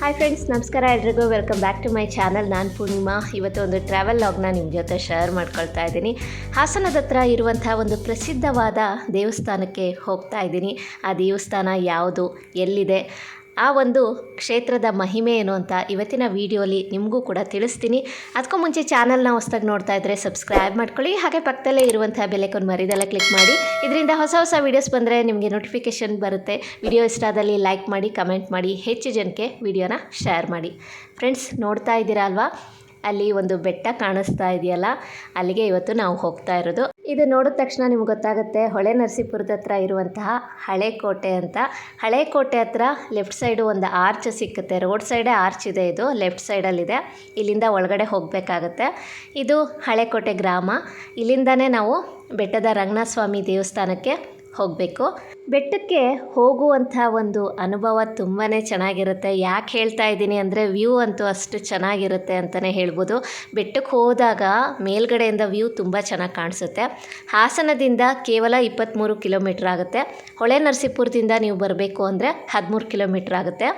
Hi friends ನಮಸ್ಕಾರ ಎಲ್ರಿಗೂ. Welcome back to my channel ನಾನು ಪೂರ್ಣಿಮಾ. ಇವತ್ತು ಒಂದು ಟ್ರಾವೆಲ್ ಲಾಗ್ನ ನಿಮ್ಮ ಜೊತೆ ಶೇರ್ ಮಾಡ್ಕೊಳ್ತಾ ಇದ್ದೀನಿ. ಹಾಸನದ ಹತ್ರ ಇರುವಂಥ ಒಂದು ಪ್ರಸಿದ್ಧವಾದ ದೇವಸ್ಥಾನಕ್ಕೆ ಹೋಗ್ತಾ ಇದ್ದೀನಿ. ಆ ದೇವಸ್ಥಾನ ಯಾವುದು, ಎಲ್ಲಿದೆ ಆ ಒಂದು ಕ್ಷೇತ್ರದ ಮಹಿಮೆ ಏನು ಅಂತ ಇವತ್ತಿನ ವಿಡಿಯೋಲಿ ನಿಮಗೂ ಕೂಡ ತಿಳಿಸ್ತೀನಿ. ಅದಕ್ಕೂ ಮುಂಚೆ ಚಾನಲ್ನ ಹೊಸ್ದಾಗಿ ನೋಡ್ತಾ ಇದ್ದರೆ ಸಬ್ಸ್ಕ್ರೈಬ್ ಮಾಡ್ಕೊಳ್ಳಿ. ಹಾಗೆ ಪಕ್ಕದಲ್ಲೇ ಇರುವಂಥ ಬೆಲೆಕೊಂಡು ಮರಿದೆಲ್ಲ ಕ್ಲಿಕ್ ಮಾಡಿ. ಇದರಿಂದ ಹೊಸ ಹೊಸ ವೀಡಿಯೋಸ್ ಬಂದರೆ ನಿಮಗೆ ನೋಟಿಫಿಕೇಷನ್ ಬರುತ್ತೆ. ವಿಡಿಯೋ ಇಷ್ಟ ಆದಲ್ಲಿ ಲೈಕ್ ಮಾಡಿ, ಕಮೆಂಟ್ ಮಾಡಿ, ಹೆಚ್ಚು ಜನಕ್ಕೆ ವಿಡಿಯೋನ ಶೇರ್ ಮಾಡಿ. ಫ್ರೆಂಡ್ಸ್, ನೋಡ್ತಾ ಇದ್ದೀರಾ ಅಲ್ವಾ? ಅಲ್ಲಿ ಒಂದು ಬೆಟ್ಟ ಕಾಣಿಸ್ತಾ ಇದೆಯಲ್ಲ, ಅಲ್ಲಿಗೆ ಇವತ್ತು ನಾವು ಹೋಗ್ತಾ ಇರೋದು. ಇದು ನೋಡಿದ ತಕ್ಷಣ ನಿಮ್ಗೆ ಗೊತ್ತಾಗುತ್ತೆ, ಹೊಳೆ ನರಸೀಪುರದ ಹತ್ರ ಇರುವಂತಹ ಹಳೆ ಕೋಟೆ ಅಂತ. ಹಳೆ ಕೋಟೆ ಹತ್ರ ಲೆಫ್ಟ್ ಸೈಡು ಒಂದು ಆರ್ಚ್ ಸಿಕ್ಕುತ್ತೆ, ರೋಡ್ ಸೈಡೇ ಆರ್ಚ್ ಇದೆ ಇದು, ಲೆಫ್ಟ್ ಸೈಡಲ್ಲಿದೆ. ಇಲ್ಲಿಂದ ಒಳಗಡೆ ಹೋಗಬೇಕಾಗತ್ತೆ. ಇದು ಹಳೆ ಕೋಟೆ ಗ್ರಾಮ. ಇಲ್ಲಿಂದನೇ ನಾವು ಬೆಟ್ಟದ ರಂಗನಾಥ ಸ್ವಾಮಿ ದೇವಸ್ಥಾನಕ್ಕೆ ಹೋಗಬೇಕು. ಬೆಟ್ಟಕ್ಕೆ ಹೋಗುವಂಥ ಒಂದು ಅನುಭವ ತುಂಬಾ ಚೆನ್ನಾಗಿರುತ್ತೆ. ಯಾಕೆ ಹೇಳ್ತಾ ಇದ್ದೀನಿ ಅಂದರೆ ವ್ಯೂ ಅಂತೂ ಅಷ್ಟು ಚೆನ್ನಾಗಿರುತ್ತೆ ಅಂತಲೇ ಹೇಳ್ಬೋದು. ಬೆಟ್ಟಕ್ಕೆ ಹೋದಾಗ ಮೇಲ್ಗಡೆಯಿಂದ ವ್ಯೂ ತುಂಬ ಚೆನ್ನಾಗಿ ಕಾಣಿಸುತ್ತೆ. ಹಾಸನದಿಂದ ಕೇವಲ ಇಪ್ಪತ್ತ್ಮೂರು ಕಿಲೋಮೀಟ್ರ್ ಆಗುತ್ತೆ. ಹೊಳೆ ನರಸೀಪುರದಿಂದ ನೀವು ಬರಬೇಕು ಅಂದರೆ ಹದಿಮೂರು ಕಿಲೋಮೀಟ್ರ್ ಆಗುತ್ತೆ.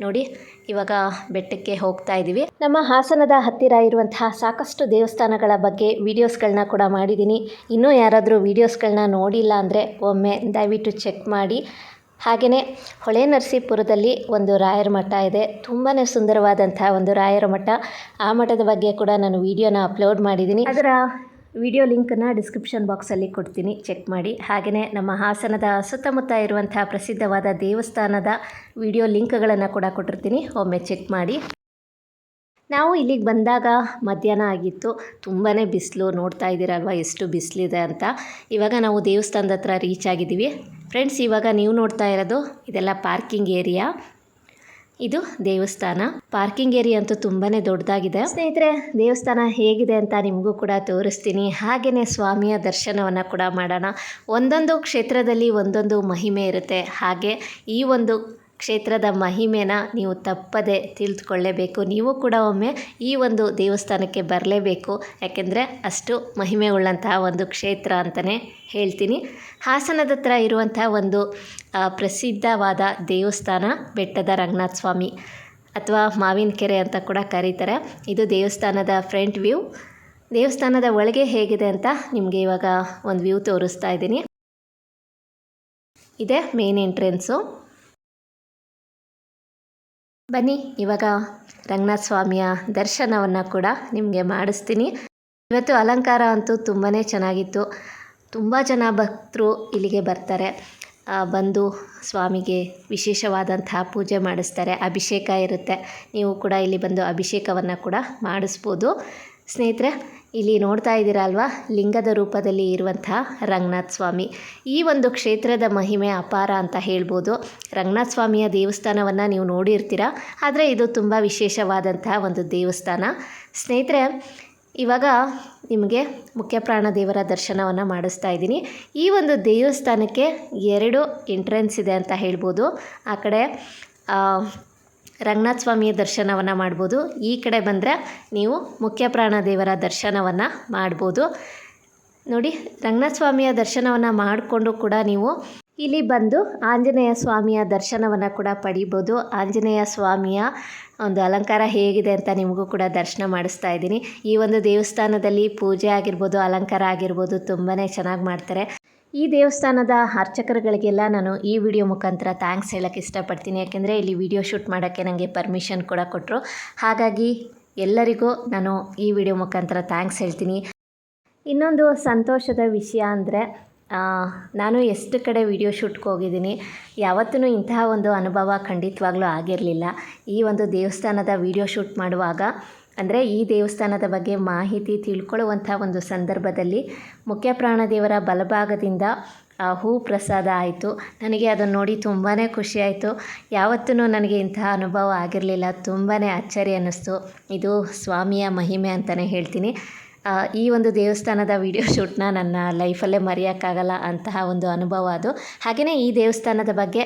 ನೋಡಿ, ಇವಾಗ ಬೆಟ್ಟಕ್ಕೆ ಹೋಗ್ತಾ ಇದ್ದೀವಿ ನಮ್ಮ ಹಾಸನದ ಹತ್ತಿರ ಇರುವಂತಹ ಸಾಕಷ್ಟು ದೇವಸ್ಥಾನಗಳ ಬಗ್ಗೆ ವೀಡಿಯೋಸ್ಗಳನ್ನ ಕೂಡ ಮಾಡಿದ್ದೀನಿ. ಇನ್ನೂ ಯಾರಾದರೂ ವೀಡಿಯೋಸ್ಗಳನ್ನ ನೋಡಿಲ್ಲ ಅಂದರೆ ಒಮ್ಮೆ ದಯವಿಟ್ಟು ಚೆಕ್ ಮಾಡಿ. ಹಾಗೆಯೇ ಹೊಳೆ ನರಸೀಪುರದಲ್ಲಿ ಒಂದು ರಾಯರ ಮಠ ಇದೆ. ತುಂಬಾ ಸುಂದರವಾದಂತಹ ಒಂದು ರಾಯರ ಮಠ. ಆ ಮಠದ ಬಗ್ಗೆ ಕೂಡ ನಾನು ವಿಡಿಯೋನ ಅಪ್ಲೋಡ್ ಮಾಡಿದ್ದೀನಿ. ಅದರ ವಿಡಿಯೋ ಲಿಂಕನ್ನು ಡಿಸ್ಕ್ರಿಪ್ಷನ್ ಬಾಕ್ಸಲ್ಲಿ ಕೊಡ್ತೀನಿ. ಚೆಕ್ ಮಾಡಿ. ಹಾಗೆಯೇ ನಮ್ಮ ಹಾಸನದ ಸುತ್ತಮುತ್ತ ಇರುವಂತಹ ಪ್ರಸಿದ್ಧವಾದ ದೇವಸ್ಥಾನದ ವಿಡಿಯೋ ಲಿಂಕ್ಗಳನ್ನು ಕೂಡ ಕೊಟ್ಟಿರ್ತೀನಿ. ಒಮ್ಮೆ ಚೆಕ್ ಮಾಡಿ. ನಾವು ಇಲ್ಲಿಗೆ ಬಂದಾಗ ಮಧ್ಯಾಹ್ನ ಆಗಿತ್ತು. ತುಂಬಾ ಬಿಸಿಲು ನೋಡ್ತಾ ಇದ್ದೀರಲ್ವ? ಎಷ್ಟು ಬಿಸಿಲಿದೆ ಅಂತ. ಇವಾಗ ನಾವು ದೇವಸ್ಥಾನದ ಹತ್ರ ರೀಚ್ ಆಗಿದ್ದೀವಿ. ಫ್ರೆಂಡ್ಸ್, ಇವಾಗ ನೀವು ನೋಡ್ತಾ ಇರೋದು ಇದೆಲ್ಲ ಪಾರ್ಕಿಂಗ್ ಏರಿಯಾ. ಇದು ದೇವಸ್ಥಾನ. ಪಾರ್ಕಿಂಗ್ ಏರಿಯಾ ಅಂತೂ ತುಂಬಾನೇ ದೊಡ್ಡದಾಗಿದೆ. ಸ್ನೇಹಿತರೆ, ದೇವಸ್ಥಾನ ಹೇಗಿದೆ ಅಂತ ನಿಮಗೂ ಕೂಡ ತೋರಿಸ್ತೀನಿ. ಹಾಗೆಯೇ ಸ್ವಾಮಿಯ ದರ್ಶನವನ್ನು ಕೂಡ ಮಾಡೋಣ. ಒಂದೊಂದು ಕ್ಷೇತ್ರದಲ್ಲಿ ಒಂದೊಂದು ಮಹಿಮೆ ಇರುತ್ತೆ. ಹಾಗೆ ಈ ಒಂದು ಕ್ಷೇತ್ರದ ಮಹಿಮೆನ ನೀವು ತಪ್ಪದೆ ತಿಳಿದುಕೊಳ್ಳೇಬೇಕು. ನೀವು ಕೂಡ ಒಮ್ಮೆ ಈ ಒಂದು ದೇವಸ್ಥಾನಕ್ಕೆ ಬರಲೇಬೇಕು. ಯಾಕೆಂದರೆ ಅಷ್ಟು ಮಹಿಮೆ ಉಳ್ಳಂತಹ ಒಂದು ಕ್ಷೇತ್ರ ಅಂತಲೇ ಹೇಳ್ತೀನಿ. ಹಾಸನದ ಹತ್ರ ಇರುವಂತಹ ಒಂದು ಪ್ರಸಿದ್ಧವಾದ ದೇವಸ್ಥಾನ ಬೆಟ್ಟದ ರಂಗನಾಥ ಸ್ವಾಮಿ ಅಥವಾ ಮಾವಿನ ಕೆರೆ ಅಂತ ಕೂಡ ಕರೀತಾರೆ. ಇದು ದೇವಸ್ಥಾನದ ಫ್ರಂಟ್ ವ್ಯೂ. ದೇವಸ್ಥಾನದ ಒಳಗೆ ಹೇಗಿದೆ ಅಂತ ನಿಮಗೆ ಇವಾಗ ಒಂದು ವ್ಯೂ ತೋರಿಸ್ತಾ ಇದ್ದೀನಿ. ಇದೆ ಮೇನ್ ಎಂಟ್ರೆನ್ಸು. ಬನ್ನಿ, ಇವಾಗ ರಂಗನಾಥ ಸ್ವಾಮಿಯ ದರ್ಶನವನ್ನು ಕೂಡ ನಿಮಗೆ ಮಾಡಿಸ್ತೀನಿ. ಇವತ್ತು ಅಲಂಕಾರ ಅಂತೂ ತುಂಬಾ ಚೆನ್ನಾಗಿತ್ತು. ತುಂಬ ಜನ ಭಕ್ತರು ಇಲ್ಲಿಗೆ ಬರ್ತಾರೆ. ಬಂದು ಸ್ವಾಮಿಗೆ ವಿಶೇಷವಾದಂತಹ ಪೂಜೆ ಮಾಡಿಸ್ತಾರೆ. ಅಭಿಷೇಕ ಇರುತ್ತೆ. ನೀವು ಕೂಡ ಇಲ್ಲಿ ಬಂದು ಅಭಿಷೇಕವನ್ನು ಕೂಡ ಮಾಡಿಸ್ಬೋದು. ಸ್ನೇಹಿತರೆ ಇಲ್ಲಿ ನೋಡ್ತಾ ಇದ್ದೀರಾ ಅಲ್ವಾ ಲಿಂಗದ ರೂಪದಲ್ಲಿ ಇರುವಂತಹ ರಂಗನಾಥ ಸ್ವಾಮಿ. ಈ ಒಂದು ಕ್ಷೇತ್ರದ ಮಹಿಮೆ ಅಪಾರ ಅಂತ ಹೇಳ್ಬೋದು. ರಂಗನಾಥ ಸ್ವಾಮಿಯ ದೇವಸ್ಥಾನವನ್ನು ನೀವು ನೋಡಿರ್ತೀರ. ಆದರೆ ಇದು ತುಂಬ ವಿಶೇಷವಾದಂತಹ ಒಂದು ದೇವಸ್ಥಾನ. ಸ್ನೇಹಿತರೆ, ಇವಾಗ ನಿಮಗೆ ಮುಖ್ಯ ಪ್ರಾಣ ದೇವರ ದರ್ಶನವನ್ನು ಮಾಡಿಸ್ತಾ ಇದ್ದೀನಿ. ಈ ಒಂದು ದೇವಸ್ಥಾನಕ್ಕೆ ಎರಡು ಎಂಟ್ರೆನ್ಸ್ ಇದೆ ಅಂತ ಹೇಳ್ಬೋದು. ಆ ಕಡೆ ರಂಗನಾಥ ಸ್ವಾಮಿಯ ದರ್ಶನವನ್ನು ಮಾಡ್ಬೋದು. ಈ ಕಡೆ ಬಂದರೆ ನೀವು ಮುಖ್ಯ ಪ್ರಾಣ ದೇವರ ದರ್ಶನವನ್ನು ಮಾಡ್ಬೋದು. ನೋಡಿ, ರಂಗನಾಥ ಸ್ವಾಮಿಯ ದರ್ಶನವನ್ನು ಮಾಡಿಕೊಂಡು ಕೂಡ ನೀವು ಇಲ್ಲಿ ಬಂದು ಆಂಜನೇಯ ಸ್ವಾಮಿಯ ದರ್ಶನವನ್ನು ಕೂಡ ಪಡಿಬೋದು. ಆಂಜನೇಯ ಸ್ವಾಮಿಯ ಒಂದು ಅಲಂಕಾರ ಹೇಗಿದೆ ಅಂತ ನಿಮಗೂ ಕೂಡ ದರ್ಶನ ಮಾಡಿಸ್ತಾ ಇದ್ದೀನಿ. ಈ ಒಂದು ದೇವಸ್ಥಾನದಲ್ಲಿ ಪೂಜೆ ಆಗಿರ್ಬೋದು, ಅಲಂಕಾರ ಆಗಿರ್ಬೋದು ತುಂಬಾ ಚೆನ್ನಾಗಿ ಮಾಡ್ತಾರೆ. ಈ ದೇವಸ್ಥಾನದ ಅರ್ಚಕರುಗಳಿಗೆಲ್ಲ ನಾನು ಈ ವಿಡಿಯೋ ಮುಖಾಂತರ ಥ್ಯಾಂಕ್ಸ್ ಹೇಳೋಕ್ಕೆ ಇಷ್ಟಪಡ್ತೀನಿ. ಯಾಕೆಂದರೆ ಇಲ್ಲಿ ವಿಡಿಯೋ ಶೂಟ್ ಮಾಡೋಕ್ಕೆ ನನಗೆ ಪರ್ಮಿಷನ್ ಕೂಡ ಕೊಟ್ಟರು ಹಾಗಾಗಿ ಎಲ್ಲರಿಗೂ ನಾನು ಈ ವಿಡಿಯೋ ಮುಖಾಂತರ ಥ್ಯಾಂಕ್ಸ್ ಹೇಳ್ತೀನಿ. ಇನ್ನೊಂದು ಸಂತೋಷದ ವಿಷಯ ಅಂದರೆ ನಾನು ಎಷ್ಟು ಕಡೆ ವಿಡಿಯೋ ಶೂಟ್ಗೆ ಹೋಗಿದ್ದೀನಿ ಯಾವತ್ತೂ ಇಂತಹ ಒಂದು ಅನುಭವ ಖಂಡಿತವಾಗ್ಲೂ ಆಗಿರಲಿಲ್ಲ. ಈ ಒಂದು ದೇವಸ್ಥಾನದ ವಿಡಿಯೋ ಶೂಟ್ ಮಾಡುವಾಗ ಅಂದರೆ ಈ ದೇವಸ್ಥಾನದ ಬಗ್ಗೆ ಮಾಹಿತಿ ತಿಳ್ಕೊಳ್ಳುವಂಥ ಒಂದು ಸಂದರ್ಭದಲ್ಲಿ ಮುಖ್ಯ ಪ್ರಾಣದೇವರ ಬಲಭಾಗದಿಂದ ಹೂ ಪ್ರಸಾದ ಆಯಿತು. ನನಗೆ ಅದನ್ನು ನೋಡಿ ತುಂಬಾ ಖುಷಿಯಾಯಿತು ಯಾವತ್ತೂ ನನಗೆ ಇಂತಹ ಅನುಭವ ಆಗಿರಲಿಲ್ಲ. ತುಂಬಾ ಅಚ್ಚರಿ ಅನ್ನಿಸ್ತು. ಇದು ಸ್ವಾಮಿಯ ಮಹಿಮೆ ಅಂತಲೇ ಹೇಳ್ತೀನಿ. ಈ ಒಂದು ದೇವಸ್ಥಾನದ ವಿಡಿಯೋ ಶೂಟ್ನ ನನ್ನ ಲೈಫಲ್ಲೇ ಮರೆಯೋಕ್ಕಾಗಲ್ಲ ಅಂತಹ ಒಂದು ಅನುಭವ ಅದು. ಹಾಗೆಯೇ ಈ ದೇವಸ್ಥಾನದ ಬಗ್ಗೆ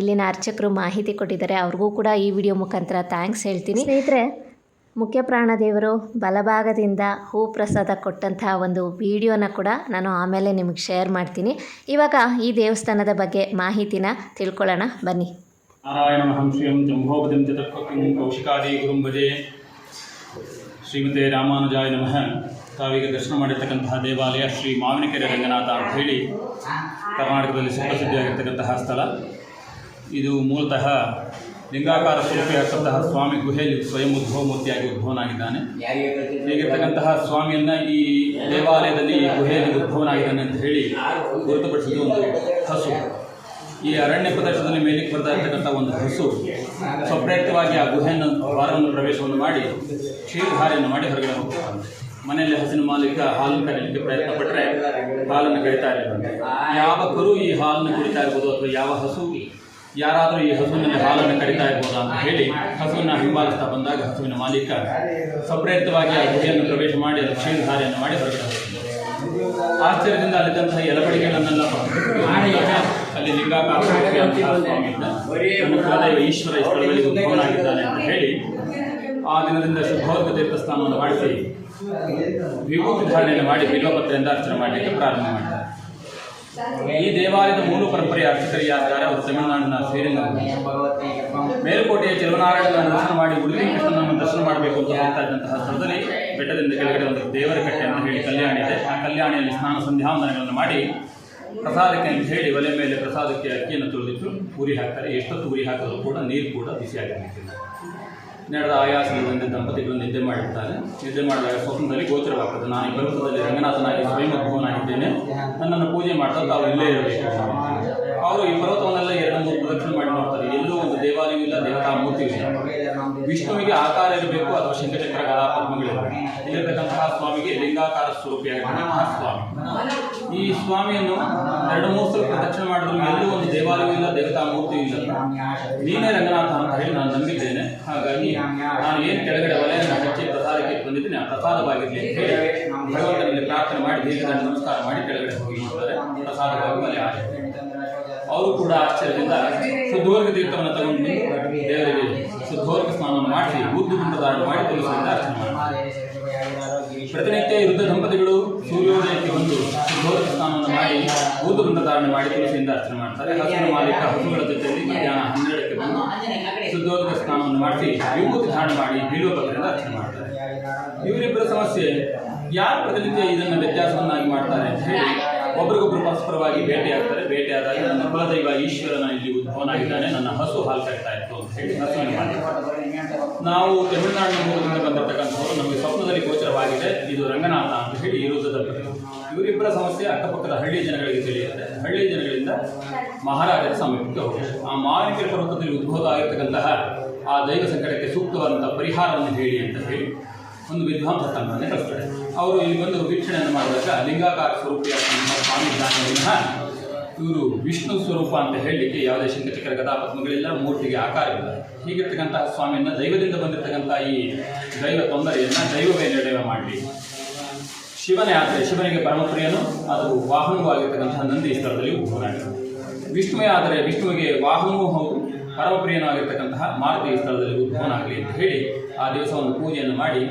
ಇಲ್ಲಿನ ಅರ್ಚಕರು ಮಾಹಿತಿ ಕೊಟ್ಟಿದ್ದಾರೆ. ಅವ್ರಿಗೂ ಕೂಡ ಈ ವಿಡಿಯೋ ಮುಖಾಂತರ ಥ್ಯಾಂಕ್ಸ್ ಹೇಳ್ತೀನಿ. ಸ್ನೇಹಿತರೆ ಮುಖ್ಯ ಪ್ರಾಣದೇವರು ಬಲಭಾಗದಿಂದ ಹೂ ಪ್ರಸಾದ ಕೊಟ್ಟಂತಹ ಒಂದು ವಿಡಿಯೋನ ಕೂಡ ನಾನು ಆಮೇಲೆ ನಿಮಗೆ ಶೇರ್ ಮಾಡ್ತೀನಿ. ಇವಾಗ ಈ ದೇವಸ್ಥಾನದ ಬಗ್ಗೆ ಮಾಹಿತಿನ ತಿಳ್ಕೊಳ್ಳೋಣ, ಬನ್ನಿ. ಚತುರ್ಕಂ ಕೌಶಿಕಾದಿ ಗುರುಂ ಶ್ರೀಮತೆ ರಾಮಾನುಜಾಯ ನಮಃ. ತಾವೀಗ ದರ್ಶನ ಮಾಡಿರ್ತಕ್ಕಂತಹ ದೇವಾಲಯ ಶ್ರೀ ಮಾವಿನಕೆರೆ ರಂಗನಾಥ ಅಂತ ಹೇಳಿ ಕರ್ನಾಟಕದಲ್ಲಿ ಸುಪ್ರಸಿದ್ಧಿಯಾಗಿರ್ತಕ್ಕಂತಹ ಸ್ಥಳ. ಇದು ಮೂಲತಃ ಲಿಂಗಾಕಾರ ಸ್ವರೂಪಿಯಾಗಿರ್ತಕ್ಕಂತಹ ಸ್ವಾಮಿ ಗುಹೆಯಲ್ಲಿ ಸ್ವಯಂ ಉದ್ಭವ ಮೂರ್ತಿಯಾಗಿ ಉದ್ಭವನಾಗಿದ್ದಾನೆ ಹೀಗಿರ್ತಕ್ಕಂತಹ ಸ್ವಾಮಿಯನ್ನ ಈ ದೇವಾಲಯದಲ್ಲಿ ಈ ಗುಹೆಯಲ್ಲಿ ಉದ್ಭವನಾಗಿದ್ದಾನೆ ಅಂತ ಹೇಳಿ ಗುರುತುಪಡಿಸಿದ ಒಂದು ಹಸು. ಈ ಅರಣ್ಯ ಪ್ರದೇಶದಲ್ಲಿ ಮೇಲಕ್ಕೆ ಬರ್ತಾ ಇರ್ತಕ್ಕಂಥ ಒಂದು ಹಸು ಸ್ವಪ್ರೇರಿತವಾಗಿ ಆ ಗುಹೆಯನ್ನು ದ್ವಾರವನ್ನು ಪ್ರವೇಶವನ್ನು ಮಾಡಿ ಕ್ಷೀರಧಾರೆಯನ್ನು ಮಾಡಿ ಹೊರಗಡೆ ಹೋಗ್ತಾರೆ ಮನೆಯಲ್ಲಿ ಹಸಿನ ಮಾಲೀಕ ಹಾಲನ್ನು ಕರೀಲಿಕ್ಕೆ ಪ್ರಯತ್ನ ಪಟ್ಟರೆ ಹಾಲನ್ನು ಕರಿತಾ ಇರಬೇಕು ಯಾವ ಕುರು ಈ ಹಾಲನ್ನು ಕುಡಿತಾ ಇರ್ಬೋದು ಅಥವಾ ಯಾವ ಹಸು ಯಾರಾದರೂ ಈ ಹಸುವಿನಲ್ಲಿ ಹಾಲನ್ನು ಕಡಿತಾ ಇರ್ಬೋದಾ ಅಂತ ಹೇಳಿ ಹಸುವಿನ ಹಿಂಬಾಲಿಸ್ತಾ ಬಂದಾಗ ಹಸುವಿನ ಮಾಲೀಕ ಸಪ್ರೇತವಾಗಿ ಆ ಗುಡಿಯನ್ನು ಪ್ರವೇಶ ಮಾಡಿ ಅದು ಕ್ಷೀರಧಾರೆಯನ್ನು ಮಾಡಿ ಹೊರಗಡೆ ಆಶ್ಚರ್ಯದಿಂದ ಅಲ್ಲಿದ್ದಂತಹ ಎಲಬಡಿಕೆಗಳನ್ನೆಲ್ಲ ಅಲ್ಲಿ ಲಿಂಗಾಕಾರ ಈಶ್ವರ ಸ್ಥಳದಲ್ಲಿ ಉದ್ಭವನಾಗಿದ್ದಾನೆ ಅಂತ ಹೇಳಿ ಆ ದಿನದಿಂದ ಶುಭವರ್ಗ ತೀರ್ಥ ಸ್ನಾನವನ್ನು ಮಾಡಿಸಿ ವಿಭೂತಿ ಧಾರಣೆಯನ್ನು ಮಾಡಿ ಬಿಲ್ವಪತ್ರೆಯಿಂದ ಅರ್ಚನೆ ಮಾಡಲಿಕ್ಕೆ ಪ್ರಾರಂಭ ಮಾಡ್ತಾರೆ ಈ ದೇವಾಲಯದ ಮೂಲ ಪರಂಪರೆಯ ಅರ್ಚಕರು ಯಾರಿದ್ದಾರೆ ಅವರು ತಮಿಳುನಾಡಿನ ಸೇರಿಲ್ಲ ಮೇಲುಕೋಟೆಯ ಚೆಲುವನಾರಾಯಣನ ದರ್ಶನ ಮಾಡಿ ಉಡುಪಿ ಕೃಷ್ಣನನ್ನು ದರ್ಶನ ಮಾಡಬೇಕು ಅಂತ ಹೋಗ್ತಾ ಇದ್ದಂತಹ ಸ್ಥಳದಲ್ಲಿ ಬೆಟ್ಟದಿಂದ ಕೆಳಗಡೆ ಒಂದು ದೇವರ ಕಟ್ಟೆ ಅಂತ ಹೇಳಿ ಕಲ್ಯಾಣ ಇದೆ. ಆ ಕಲ್ಯಾಣಿಯಲ್ಲಿ ಸ್ನಾನ ಸಂಧ್ಯಾವಂದನಗಳನ್ನು ಮಾಡಿ ಪ್ರಸಾದಕ್ಕೆ ಅಂತ ಹೇಳಿ ಒಲೆ ಮೇಲೆ ಪ್ರಸಾದಕ್ಕೆ ಅಕ್ಕಿಯನ್ನು ತುಳಿದಿಟ್ಟು ಉರಿ ಹಾಕ್ತಾರೆ. ಎಷ್ಟೊತ್ತು ಉರಿ ಹಾಕಿದ್ರು ಕೂಡ ನೀರು ಕೂಡ ಬಿಸಿಯಾಗಿರ್ಲಿಕ್ಕಿಲ್ಲ. ನಡೆದ ಆಯಾಸದಿಂದ ದಂಪತಿಗಳು ನಿದ್ದೆ ಮಾಡಿರ್ತಾರೆ. ನಿದ್ದೆ ಮಾಡಿದಾಗ ಸ್ವಪ್ನದಲ್ಲಿ ಗೋಚರವಾಗ್ತದೆ. ನಾನು ಈ ಪರ್ವತದಲ್ಲಿ ರಂಗನಾಥನಾಗಿ ಸ್ವಯಂ ಉದ್ಭವನಾಗಿದ್ದೇನೆ ನನ್ನನ್ನು ಪೂಜೆ ಮಾಡ್ತಾ ತಾವು ಇಲ್ಲೇ ಇರಬೇಕು. ಅವರು ಈ ಪರ್ವತವನ್ನೆಲ್ಲ ಎರಡು ಮೂರು ಪ್ರದಕ್ಷಿಣೆ ಮಾಡಿ ನೋಡ್ತಾರೆ. ಎಲ್ಲೂ ಇಲ್ಲ ದೇವತಾ ಮೂರ್ತಿ ವಿಷ್ಣುವಿಗೆ ಆಕಾರ ಇರಬೇಕು, ಅಥವಾ ಶಂಕಚಕ್ರ ಗದಾ ಪದ್ಮಗಳಿರಬೇಕು ಸ್ವಾಮಿಗೆ ಲಿಂಗಾಕಾರ ಸ್ವರೂಪಿಯಾಗಿ ಸ್ವಾಮಿ. ಈ ಸ್ವಾಮಿಯನ್ನು ಎರಡು ಮೂರು ಸಲ ಪ್ರದಕ್ಷಿಣೆ ಮಾಡಿದ್ರು, ಎಲ್ಲೂ ಒಂದು ದೇವಾಲಯ ಇಲ್ಲ ದೇವತಾ ಮೂರ್ತಿ ಇಲ್ಲ. ನೀನೇ ರಂಗನಾಥ ಅಂತ ಹೇಳಿ ನಾನು ನಂಬಿದ್ದೇನೆ. ಹಾಗಾಗಿ ನಾನು ಏನು ಕೆಳಗಡೆ ಒಲೆಯನ್ನು ಹಚ್ಚಿ ಪ್ರಸಾದಕ್ಕೆ ಬಂದಿದ್ದೀನಿ ಆ ಪ್ರಸಾದವಾಗಿರಲಿ ಭಗವಂತನಲ್ಲಿ ಪ್ರಾರ್ಥನೆ ಮಾಡಿ ದೇವರ ನಮಸ್ಕಾರ ಮಾಡಿ ಕೆಳಗಡೆ ಹೋಗಿ ನೋಡ್ತಾರೆ ಪ್ರಸಾದವಾಗಿ ವಲಯ ಆಗಿದೆ. ಅವರು ಕೂಡ ಆಶ್ಚರ್ಯದಿಂದ ಶುದ್ಧವರ್ಗ ತೀರ್ಥವನ್ನು ತಗೊಂಡು ದೇವರಿಗೆ ಶುದ್ಧವರ್ಗ ಸ್ನಾನವನ್ನು ಮಾಡಿ ಬುದ್ಧ ಕುಂಟದಾಟ ಮಾಡಿ ತೋರಿಸುವಂತೆ ಅರ್ಚನೆ ಪ್ರತಿನಿತ್ಯ ಯುದ್ಧ ದಂಪತಿಗಳು ಸೂರ್ಯೋದಯಕ್ಕೆ ಬಂದು ಶುದ್ಧೋದಕ ಸ್ನಾನವನ್ನು ಮಾಡಿ ಬೂದು ವೃಂದಧಾರಣೆ ಮಾಡಿ ತುಳಸಿಯಿಂದ ಅರ್ಚನೆ ಮಾಡ್ತಾರೆ. ಹಸುವಿನ ಮಾಲೀಕ ಹಸುಗಳ ಜೊತೆಯಲ್ಲಿ ಮಧ್ಯಾಹ್ನ ಹನ್ನೆರಡಕ್ಕೆ ಬಂದು ಶುದ್ಧೋದಕ ಸ್ನಾನವನ್ನು ಮಾಡಿಸಿ ವಿಭೂತಿ ಧಾರಣೆ ಮಾಡಿ ಬೀಳುವ ಅರ್ಚನೆ ಮಾಡ್ತಾರೆ. ಇವರಿಬ್ಬರ ಸಮಸ್ಯೆ, ಯಾರು ಪ್ರತಿನಿತ್ಯ ಇದನ್ನು ವ್ಯತ್ಯಾಸವನ್ನಾಗಿ ಮಾಡ್ತಾರೆ ಅಂತ ಹೇಳಿ ಒಬ್ರಿಗೊಬ್ರು ಪರಸ್ಪರವಾಗಿ ಭೇಟಿಯಾಗ್ತಾರೆ ಭೇಟಿಯಾದಾಗ ನನ್ನ ಕುಲದೈವ ಈಶ್ವರನ ಇಲ್ಲಿ ಉದ್ಭವನಾಗಿದ್ದಾನೆ ನನ್ನ ಹಸು ಹಾಲು ಕರಿತಾ ಇತ್ತು ಹೇಳಿ ನಾವು ತಮಿಳುನಾಡಿನ ಮೂಲದಿಂದ ಬಂದಿರತಕ್ಕಂಥವ್ರು, ನಮಗೆ ಸ್ವಪ್ನದಲ್ಲಿ ಗೋಚರವಾಗಿದೆ. ಇದು ರಂಗನಾಥ ಅಂತ ಹೇಳಿ ದಂಪತಿಗಳು ಇವರಿಬ್ಬರ ಸಮಸ್ಯೆ ಅಕ್ಕಪಕ್ಕದ ಹಳ್ಳಿ ಜನಗಳಿಗೆ ತಿಳಿಯುತ್ತೆ. ಹಳ್ಳಿ ಜನಗಳಿಂದ ಮಹಾರಾಜರ ಸಮೀಪಕ್ಕೆ ಹೋಗುತ್ತೆ ಆ ಮಾವಿನಕೆರೆ ಪರ್ವತದಲ್ಲಿ ಉದ್ಭವ ಆಗಿರ್ತಕ್ಕಂತಹ ಆ ದೈವ ಸಂಕಟಕ್ಕೆ ಸೂಕ್ತವಾದಂತಹ ಪರಿಹಾರವನ್ನು ಹೇಳಿ ಅಂತ ಹೇಳಿ ಒಂದು ವಿದ್ವಾಂಸ ತಂಡವನ್ನು ಕಳಿಸ್ತಾರೆ ಅವರು ಇಲ್ಲಿ ಬಂದು ವೀಕ್ಷಣೆಯನ್ನು ಮಾಡಿದಾಗ ಲಿಂಗಾಕಾರ ಸ್ವರೂಪಿಯಾದಂತಹ ಸ್ವಾಮಿ ಇವರು ವಿಷ್ಣು ಸ್ವರೂಪ ಅಂತ ಹೇಳಲಿಕ್ಕೆ ಯಾವುದೇ ಶಂಕಚಕ್ರ ಕಥಾಪತ್ಮಗಳಿಲ್ಲ ಮೂರ್ತಿಗೆ ಮೂರ್ತಿಗೆ ಆಕಾರವಿಲ್ಲ ಹೀಗಿರ್ತಕ್ಕಂತಹ ಸ್ವಾಮಿಯನ್ನು ದೈವದಿಂದ ಬಂದಿರತಕ್ಕಂಥ ಈ ದೈವ ತೊಂದರೆಯನ್ನು ದೈವವೇ ನಿರ್ಣಯ ಮಾಡಲಿ. ಶಿವನೇ ಆದರೆ ಶಿವನಿಗೆ ಪರಮಪ್ರಿಯನು ಅದು ವಾಹನವಾಗಿರ್ತಕ್ಕಂತಹ ನಂದಿ ಈ ಸ್ಥಳದಲ್ಲಿ ಉದ್ಭವನಾಗಿದೆ ವಿಷ್ಣುವೇ ಆದರೆ ವಿಷ್ಣುವಿಗೆ ವಾಹನವೂ ಹೌದು ಪರಮಪ್ರಿಯನೂ ಆಗಿರ್ತಕ್ಕಂತಹ ಮಾರುತಿ ಸ್ಥಳದಲ್ಲಿ ಉದ್ಭವನಾಗಲಿ ಅಂತ ಹೇಳಿ ಆ ದಿವಸವನ್ನು ಪೂಜೆಯನ್ನು ಮಾಡಿ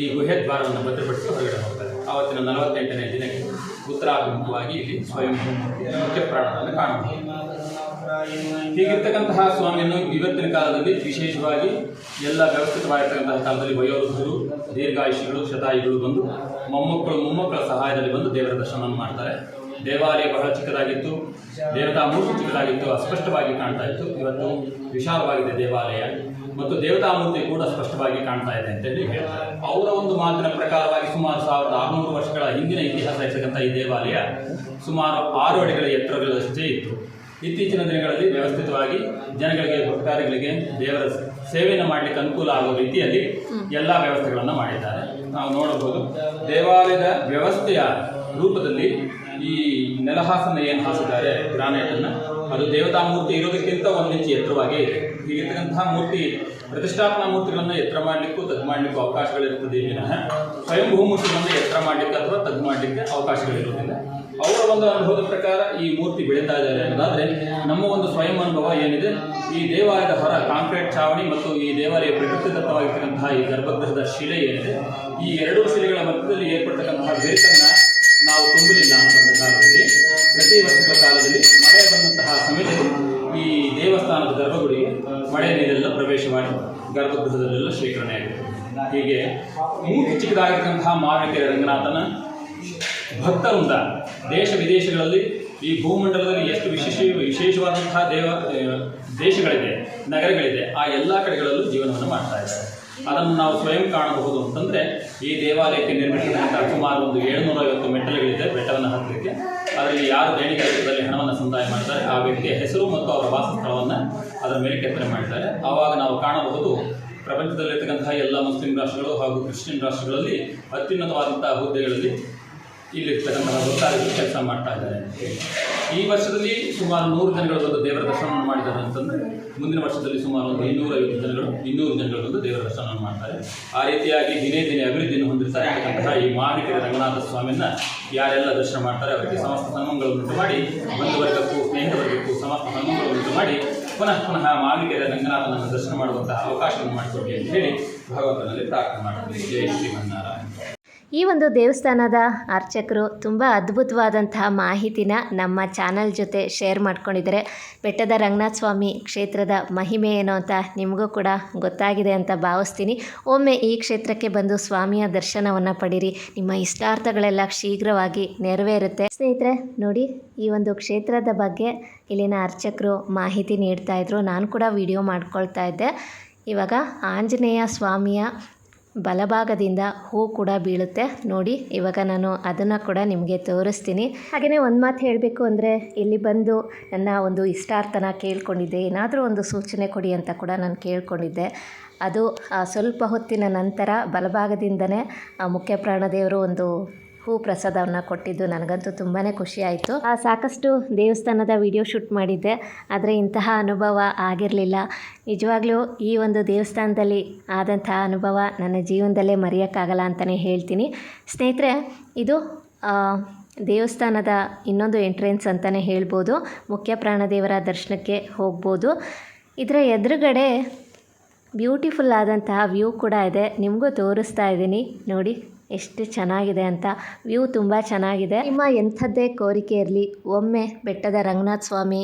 ಈ ಗುಹೆ ದ್ವಾರವನ್ನು ಭದ್ರಪಡಿಸಿ ಹೊರಗಡೆ ಹೋಗ್ತಾರೆ. ಆವತ್ತಿನ ನಲವತ್ತೆಂಟನೇ ದಿನಕ್ಕೆ ಉತ್ತರಾಭಿಮುಖವಾಗಿ ಇಲ್ಲಿ ಸ್ವಯಂ ಮುಖ್ಯ ಪ್ರಾಣವನ್ನು ಕಾಣಬಹುದು. ಹೀಗಿರ್ತಕ್ಕಂತಹ ಸ್ವಾಮಿಯನ್ನು ಇವತ್ತಿನ ಕಾಲದಲ್ಲಿ ವಿಶೇಷವಾಗಿ ಎಲ್ಲ ವ್ಯವಸ್ಥಿತವಾಗಿರ್ತಕ್ಕಂತಹ ಕಾಲದಲ್ಲಿ ವಯೋವೃದ್ಧರು ದೀರ್ಘಾಯುಷಿಗಳು ಶತಾಯುಗಳು ಬಂದು ಮೊಮ್ಮಕ್ಕಳು, ಮೊಮ್ಮಕ್ಕಳ ಸಹಾಯದಲ್ಲಿ ಬಂದು ದೇವರ ದರ್ಶನವನ್ನು ಮಾಡ್ತಾರೆ. ದೇವಾಲಯ ಬಹಳ ಚಿಕ್ಕದಾಗಿತ್ತು. ದೇವತಾ ಮೂರ್ತಿ ಚಿಕ್ಕದಾಗಿತ್ತು. ಅಸ್ಪಷ್ಟವಾಗಿ ಕಾಣ್ತಾ ಇತ್ತು. ಇವತ್ತು ವಿಶಾಲವಾಗಿದೆ ದೇವಾಲಯ. ಮತ್ತು ದೇವತಾ ಮೂರ್ತಿ ಕೂಡ ಸ್ಪಷ್ಟವಾಗಿ ಕಾಣ್ತಾ ಇದೆ ಅಂತೇಳಿ ಹೇಳ್ತಾರೆ. ಅವರ ಒಂದು ಮಾತಿನ ಪ್ರಕಾರವಾಗಿ ಸುಮಾರು ಸಾವಿರದ ಆರುನೂರು ವರ್ಷಗಳ ಹಿಂದಿನ ಇತಿಹಾಸ ಇರ್ತಕ್ಕಂಥ ಈ ದೇವಾಲಯ ಸುಮಾರು ಆರು ಅಡಿಗಳ ಎತ್ತರಗಳಷ್ಟೇ ಇತ್ತು. ಇತ್ತೀಚಿನ ದಿನಗಳಲ್ಲಿ ವ್ಯವಸ್ಥಿತವಾಗಿ ಜನಗಳಿಗೆ, ಭಕ್ತಾದಿಗಳಿಗೆ ದೇವರ ಸೇವೆಯನ್ನು ಮಾಡಲಿಕ್ಕೆ ಅನುಕೂಲ ಆಗುವ ರೀತಿಯಲ್ಲಿ ಎಲ್ಲ ವ್ಯವಸ್ಥೆಗಳನ್ನು ಮಾಡಿದ್ದಾರೆ. ನಾವು ನೋಡಬಹುದು ದೇವಾಲಯದ ವ್ಯವಸ್ಥೆಯ ರೂಪದಲ್ಲಿ ಈ ನೆಲಹಾಸನ ಏನು ಹಾಸಿದ್ದಾರೆ, ಗ್ರಾನೈಟನ್ನು? ಅದು ದೇವತಾ ಮೂರ್ತಿ ಇರೋದಕ್ಕಿಂತ ಒಂದು ಇಂಚು ಎತ್ತರವಾಗೇ ಇದೆ. ಹೀಗಿರ್ತಕ್ಕಂತಹ ಮೂರ್ತಿ ಪ್ರತಿಷ್ಠಾಪನಾ ಮೂರ್ತಿಗಳನ್ನು ಎತ್ತರ ಮಾಡಲಿಕ್ಕೂ ತಗ್ಗು ಮಾಡಲಿಕ್ಕೂ ಅವಕಾಶಗಳಿರ್ತದೆ ವಿನಃ ಸ್ವಯಂ ಮೂರ್ತಿಗಳನ್ನು ಎತ್ತರ ಮಾಡಲಿಕ್ಕೆ ಅಥವಾ ತಗ್ಗು ಮಾಡಲಿಕ್ಕೆ ಅವಕಾಶಗಳಿರುವುದಿಲ್ಲ. ಅವರ ಒಂದು ಅನುಭವದ ಪ್ರಕಾರ ಈ ಮೂರ್ತಿ ಬೆಳೀತಾ ಇದ್ದಾರೆ ಅನ್ನೋದಾದರೆ ನಮ್ಮ ಒಂದು ಸ್ವಯಂ ಅನುಭವ ಏನಿದೆ? ಈ ದೇವಾಲಯದ ಹೊರ ಕಾಂಕ್ರೀಟ್ ಚಾವಣಿ ಮತ್ತು ಈ ದೇವಾಲಯ ಪ್ರಕೃತಿದತ್ತವಾಗಿರ್ತಕ್ಕಂತಹ ಈ ಗರ್ಭಗೃಹದ ಶಿಲೆ ಏನಿದೆ? ಈ ಎರಡೂ ಶಿಲೆಗಳ ಮಧ್ಯದಲ್ಲಿ ಏರ್ಪಡ್ತಕ್ಕಂತಹ ಬೇಕನ್ನ ನಾವು ತುಂಬಲಿಲ್ಲ ಅಂತಕ್ಕಂಥ ಕಾಲದಲ್ಲಿ, ಪ್ರತಿ ವರ್ಷಗಳ ಕಾಲದಲ್ಲಿ ಬಂದಂತಹ ಸಮಯದಲ್ಲಿ ಈ ದೇವಸ್ಥಾನದ ಗರ್ಭಗುಡಿಗೆ ಮಳೆ ನೀರೆಲ್ಲ ಪ್ರವೇಶವಾಗಿ ಗರ್ಭಗೃಹದಲ್ಲೆಲ್ಲ ಶೇಖರಣೆ ಆಗಿದೆ. ಹೀಗೆ ಮೂರ್ತಿ ಚಿಕ್ಕದಾಗಿರ್ತಕ್ಕಂತಹ ಮಾವಿನಕೆರೆ ರಂಗನಾಥನ ಭಕ್ತವೃಂದ ದೇಶ ವಿದೇಶಗಳಲ್ಲಿ ಈ ಭೂಮಂಡಲದಲ್ಲಿ ಎಷ್ಟು ವಿಶೇಷ, ವಿಶೇಷವಾದಂತಹ ದೇವ ದೇಶಗಳಿದೆ, ನಗರಗಳಿದೆ, ಆ ಎಲ್ಲ ಕಡೆಗಳಲ್ಲೂ ಜೀವನವನ್ನು ಮಾಡ್ತಾ ಇದ್ದಾರೆ. ಅದನ್ನು ನಾವು ಸ್ವಯಂ ಕಾಣಬಹುದು ಅಂತಂದರೆ ಈ ದೇವಾಲಯಕ್ಕೆ ನಿರ್ಮಿಸಿದಂತಹ ಸುಮಾರು ಒಂದು ಏಳುನೂರ ಐವತ್ತು ಮೆಟ್ಟಲುಗಳಿದೆ ಬೆಟ್ಟವನ್ನು ಹತ್ತಲಿಕ್ಕೆ. ಅದರಲ್ಲಿ ಯಾರು ಹಣವನ್ನು ಸಂದಾಯ ಮಾಡ್ತಾರೆ. ಆ ವ್ಯಕ್ತಿಯ ಹೆಸರು ಮತ್ತು ಅವರ ವಾಸಸ್ಥಳವನ್ನು ಅದರ ಮೇಲೆ ಕೆತ್ತನೆ ಮಾಡ್ತಾರೆ. ಆವಾಗ ನಾವು ಕಾಣಬಹುದು, ಪ್ರಪಂಚದಲ್ಲಿರ್ತಕ್ಕಂತಹ ಎಲ್ಲ ಮುಸ್ಲಿಂ ರಾಷ್ಟ್ರಗಳು ಹಾಗೂ ಕ್ರಿಶ್ಚಿಯನ್ ರಾಷ್ಟ್ರಗಳಲ್ಲಿ ಅತ್ಯುನ್ನತವಾದಂತಹ ಹುದ್ದೆಗಳಲ್ಲಿ ಇಲ್ಲಿರ್ತಕ್ಕಂತಹ ಭಕ್ತಾದಿಗಳು ಕೆಲಸ ಮಾಡ್ತಾ ಇದ್ದಾರೆ ಈ ವರ್ಷದಲ್ಲಿ ಸುಮಾರು ನೂರು ಜನಗಳು ಬಂದು ದೇವರ ದರ್ಶನವನ್ನು ಮಾಡಿದ್ದಾರೆ ಅಂತಂದರೆ ಮುಂದಿನ ವರ್ಷದಲ್ಲಿ ಸುಮಾರು ಒಂದು ಇನ್ನೂರೈವತ್ತು ಜನಗಳು, ಇನ್ನೂರು ಜನಗಳು ಬಂದು ದೇವರ ದರ್ಶನವನ್ನು ಮಾಡ್ತಾರೆ. ಆ ರೀತಿಯಾಗಿ ದಿನೇ ದಿನೇ ಅಭಿವೃದ್ಧಿಯನ್ನು ಹೊಂದಿರ್ತಾ ಇರ್ತಕ್ಕಂತಹ ಈ ಮಾಣಿಕೆರೆ ರಂಗನಾಥ ಸ್ವಾಮಿಯನ್ನು ಯಾರೆಲ್ಲ ದರ್ಶನ ಮಾಡ್ತಾರೆ, ಅವರಿಗೆ ಸಮಸ್ತ ಸನ್ಮಂಗಳನ್ನುಂಟು ಮಾಡಿ ಬಂಧುವರ್ಗಕ್ಕೂ ಸ್ನೇಹಿತವರ್ಗಕ್ಕೂ ಸಮಸ್ತ ಸನ್ಮಂಗಳನ್ನುಂಟು ಮಾಡಿ ಪುನಃ ಪುನಃ ಮಾಳಿಕೆರೆ ರಂಗನಾಥನನ್ನು ದರ್ಶನ ಮಾಡುವಂತಹ ಅವಕಾಶವನ್ನು ಮಾಡಿಕೊಡಿ ಅಂತ ಹೇಳಿ ಭಗವಂತನಲ್ಲಿ ಪ್ರಾರ್ಥನೆ ಮಾಡ್ತೀನಿ. ಜೈ ಶ್ರೀಮನ್ನಾರಾಯಣ ಈ ಒಂದು ದೇವಸ್ಥಾನದ ಅರ್ಚಕರು ತುಂಬ ಅದ್ಭುತವಾದಂತಹ ಮಾಹಿತಿನ ನಮ್ಮ ಚಾನಲ್ ಜೊತೆ ಶೇರ್ ಮಾಡ್ಕೊಂಡಿದ್ದಾರೆ. ಬೆಟ್ಟದ ರಂಗನಾಥ ಸ್ವಾಮಿ ಕ್ಷೇತ್ರದ ಮಹಿಮೆ ಏನು ಅಂತ ನಿಮಗೂ ಕೂಡ ಗೊತ್ತಾಗಿದೆ ಅಂತ ಭಾವಿಸ್ತೀನಿ. ಒಮ್ಮೆ ಈ ಕ್ಷೇತ್ರಕ್ಕೆ ಬಂದು ಸ್ವಾಮಿಯ ದರ್ಶನವನ್ನು ಪಡೀರಿ. ನಿಮ್ಮ ಇಷ್ಟಾರ್ಥಗಳೆಲ್ಲ ಶೀಘ್ರವಾಗಿ ನೆರವೇರುತ್ತೆ. ಸ್ನೇಹಿತರೆ, ನೋಡಿ, ಈ ಒಂದು ಕ್ಷೇತ್ರದ ಬಗ್ಗೆ ಇಲ್ಲಿನ ಅರ್ಚಕರು ಮಾಹಿತಿ ನೀಡ್ತಾ ಇದ್ರು. ನಾನು ಕೂಡ ವಿಡಿಯೋ ಮಾಡ್ಕೊಳ್ತಾ ಇದ್ದೆ. ಇವಾಗ ಆಂಜನೇಯ ಸ್ವಾಮಿಯ ಬಲಭಾಗದಿಂದ ಹೂ ಕೂಡ ಬೀಳುತ್ತೆ. ನೋಡಿ, ಇವಾಗ ನಾನು ಅದನ್ನು ಕೂಡ ನಿಮಗೆ ತೋರಿಸ್ತೀನಿ. ಹಾಗೆಯೇ ಒಂದು ಮಾತು ಹೇಳಬೇಕು ಅಂದರೆ, ಇಲ್ಲಿ ಬಂದು ನನ್ನ ಒಂದು ಇಷ್ಟಾರ್ಥನ ಕೇಳ್ಕೊಂಡಿದ್ದೆ. ಏನಾದರೂ ಒಂದು ಸೂಚನೆ ಕೊಡಿ ಅಂತ ಕೂಡ ನಾನು ಕೇಳ್ಕೊಂಡಿದ್ದೆ. ಅದು ಸ್ವಲ್ಪ ಹೊತ್ತಿನ ನಂತರ ಬಲಭಾಗದಿಂದನೇ ಮುಖ್ಯ ಪ್ರಾಣದೇವರು ಒಂದು ಹೂ ಪ್ರಸಾದವನ್ನು ಕೊಟ್ಟಿದ್ದು ನನಗಂತೂ ತುಂಬಾ ಖುಷಿ ಆಯಿತು. ಸಾಕಷ್ಟು ದೇವಸ್ಥಾನದ ವಿಡಿಯೋ ಶೂಟ್ ಮಾಡಿದ್ದೆ. ಆದರೆ ಇಂತಹ ಅನುಭವ ಆಗಿರಲಿಲ್ಲ. ನಿಜವಾಗ್ಲೂ ಈ ಒಂದು ದೇವಸ್ಥಾನದಲ್ಲಿ ಆದಂತಹ ಅನುಭವ ನನ್ನ ಜೀವನದಲ್ಲೇ ಮರೆಯೋಕ್ಕಾಗಲ್ಲ ಅಂತಲೇ ಹೇಳ್ತೀನಿ. ಸ್ನೇಹಿತರೆ, ಇದು ದೇವಸ್ಥಾನದ ಇನ್ನೊಂದು ಎಂಟ್ರೆನ್ಸ್ ಅಂತಲೇ ಹೇಳ್ಬೋದು. ಮುಖ್ಯ ಪ್ರಾಣದೇವರ ದರ್ಶನಕ್ಕೆ ಹೋಗ್ಬೋದು. ಇದರ ಎದುರುಗಡೆ ಬ್ಯೂಟಿಫುಲ್ ಆದಂತಹ ವ್ಯೂ ಕೂಡ ಇದೆ. ನಿಮಗೂ ತೋರಿಸ್ತಾ ಇದ್ದೀನಿ. ನೋಡಿ. ಎಷ್ಟು ಚೆನ್ನಾಗಿದೆ ಅಂತ ವ್ಯೂ ತುಂಬ ಚೆನ್ನಾಗಿದೆ. ನಿಮ್ಮ ಎಂಥದ್ದೇ ಕೋರಿಕೆ ಇರಲಿ, ಒಮ್ಮೆ ಬೆಟ್ಟದ ರಂಗನಾಥ ಸ್ವಾಮಿ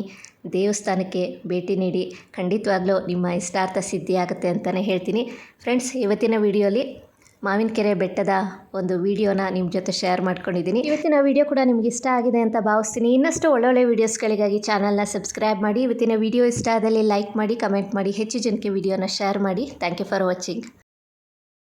ದೇವಸ್ಥಾನಕ್ಕೆ ಭೇಟಿ ನೀಡಿ, ಖಂಡಿತವಾಗ್ಲೂ ನಿಮ್ಮ ಇಷ್ಟಾರ್ಥ ಸಿದ್ಧಿಯಾಗುತ್ತೆ ಅಂತಲೇ ಹೇಳ್ತೀನಿ. ಫ್ರೆಂಡ್ಸ್, ಇವತ್ತಿನ ವಿಡಿಯೋಲಿ ಮಾವಿನಕೆರೆ ಬೆಟ್ಟದ ಒಂದು ವಿಡಿಯೋನ ನಿಮ್ಮ ಜೊತೆ ಶೇರ್ ಮಾಡ್ಕೊಂಡಿದ್ದೀನಿ. ಇವತ್ತಿನ ವಿಡಿಯೋ ಕೂಡ ನಿಮ್ಗೆ ಇಷ್ಟ ಆಗಿದೆ ಅಂತ ಭಾವಿಸ್ತೀನಿ. ಇನ್ನಷ್ಟು ಒಳ್ಳೊಳ್ಳೆ ವೀಡಿಯೋಸ್ಗಳಿಗಾಗಿ ಚಾನಲ್ನ ಸಬ್ಸ್ಕ್ರೈಬ್ ಮಾಡಿ, ಇವತ್ತಿನ ವಿಡಿಯೋ ಇಷ್ಟ ಆದಲ್ಲಿ ಲೈಕ್ ಮಾಡಿ, ಕಮೆಂಟ್ ಮಾಡಿ, ಹೆಚ್ಚು ಜನಕ್ಕೆ ವಿಡಿಯೋನ ಶೇರ್ ಮಾಡಿ. Thank you for watching.